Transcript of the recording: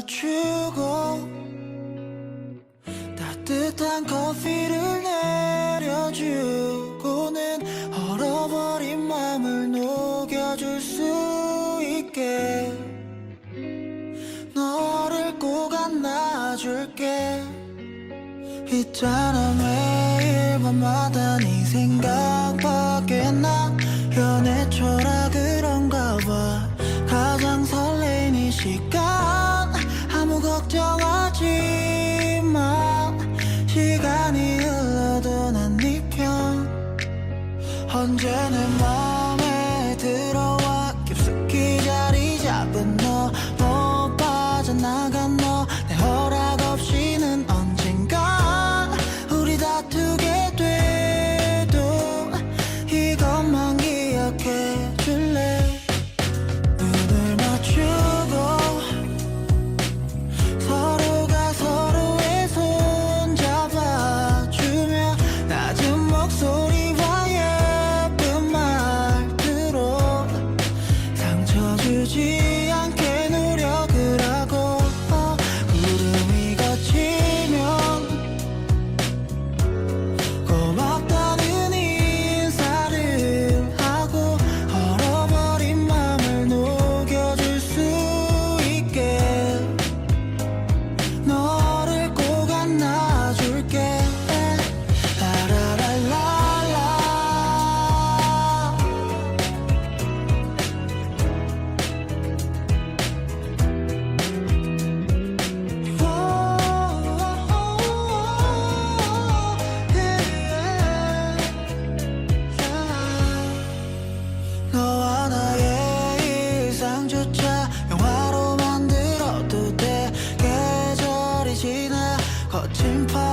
주고 따뜻한 커피를 내려주고는 얼어버린 마음을 녹여줄 수 있게 너를 꼭 안아줄게. 있잖아 매일 밤마다 네 생각밖에 나 언제나 好听怕。